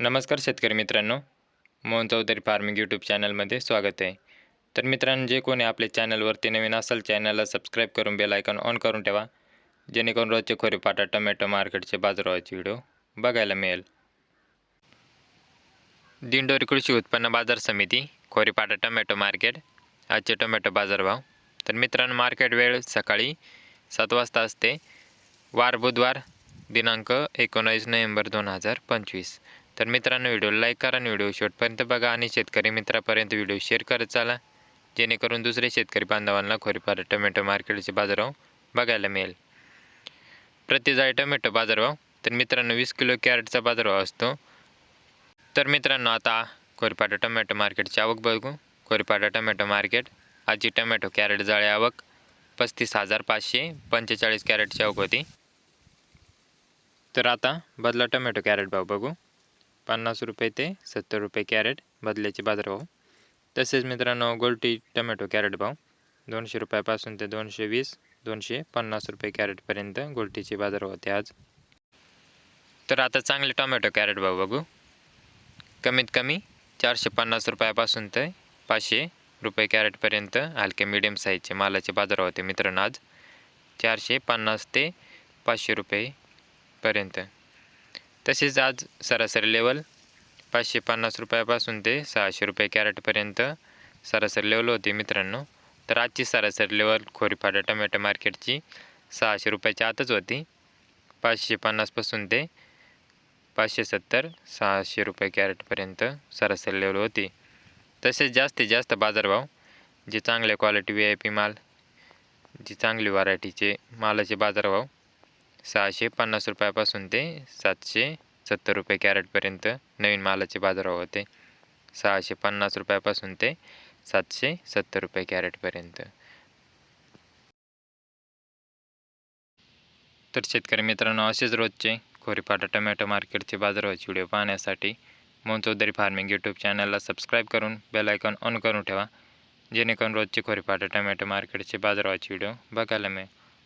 नमस्कार शेतकरी मित्रांनो. मोहन चौधरी फार्मिंग यूट्यूब चॅनलमध्ये स्वागत आहे. तर मित्रांनो जे कोणी आपल्या चॅनलवरती नवीन असेल चॅनलला सबस्क्राईब करून बेल आयकॉन ऑन करून ठेवा. जेणेकरून रोजचे खोरीपाटा टोमॅटो मार्केटचे बाजारभावाचे व्हिडिओ बघायला मिळेल. दिंडोरी कृषी उत्पन्न बाजार समिती खोरीपाटा टोमॅटो मार्केट आजचे टोमॅटो बाजारभाव. तर मित्रांनो मार्केट वेळ सकाळी सात वाजता असते. वार बुधवार दिनांक एकोणावीस नोव्हेंबर दोन हजार पंचवीस. तर मित्रांनो व्हिडिओ लाईक करा आणि व्हिडिओ शेवटपर्यंत बघा आणि शेतकरी मित्रापर्यंत व्हिडिओ शेअर करत चाला जेणेकरून दुसरे शेतकरी बांधवांना खोरीपार टोमॅटो मार्केटचे बाजारभाव बघायला मिळेल. प्रति टोमॅटो बाजारभाव तर मित्रांनो वीस किलो कॅरेटचा बाजारभाव असतो. तर मित्रांनो आता कोरपाटा टोमॅटो मार्केटची आवक बघू. खोरीपाडा टोमॅटो मार्केट आजची टोमॅटो कॅरेट जाळे आवक पस्तीस हजार पाचशे पंचेचाळीस कॅरेटची आवक होती. तर आता बदला टोमॅटो कॅरेट भाव बघू. पन्नास रुपये ते सत्तर रुपये कॅरेट बदल्याचे बाजारभाव. तसेच मित्रांनो गोल्टी टोमॅटो कॅरेट भाव दोनशे रुपयापासून ते दोनशे वीस दोनशे पन्नास रुपये कॅरेटपर्यंत गोलटीचे बाजारभाव होते आज. तर आता चांगले टोमॅटो कॅरेट भाव बघू. कमीत कमी चारशे पन्नास रुपयापासून ते पाचशे रुपये कॅरेटपर्यंत हलके मिडियम साईजचे मालाचे बाजार होते मित्रांनो आज. चारशे पन्नास ते पाचशे रुपयेपर्यंत तसेच आज सरासरी लेवल पाचशे पन्नास रुपयापासून ते सहाशे रुपये कॅरेटपर्यंत सरासरी लेवल होती मित्रांनो. तर आजची सरासरी लेवल खोरीफाटा टोमॅटो मार्केटची सहाशे रुपयाच्या आतच होती. पाचशे पन्नासपासून ते पाचशे सत्तर सहाशे रुपये कॅरेटपर्यंत सरासरी लेवल होती. तसेच जास्तीत जास्त बाजारभाव जे चांगल्या क्वालिटी व्ही आय पी माल जी चांगली व्हरायटीचे मालाचे बाजारभाव सहाशे पन्नास रुपयापासून ते सातशे सत्तर रुपये कॅरेटपर्यंत नवीन मालाचे बाजारभाव होते. सहाशे पन्नास रुपयापासून ते सातशे सत्तर रुपये कॅरेटपर्यंत तर शेतकरी मित्रांनो असेच रोजचे खोरीपाटा टोमॅटो मार्केटचे बाजारभावाचे व्हिडिओ पाहण्यासाठी मोहन चौधरी फार्मिंग यूट्यूब चॅनलला सबस्क्राईब करून बेल आयकॉन ऑन करून ठेवा जेणेकरून रोजचे खोरीपाटा टोमॅटो मार्केटचे बाजारभावाचे व्हिडिओ बघायला मिळेल.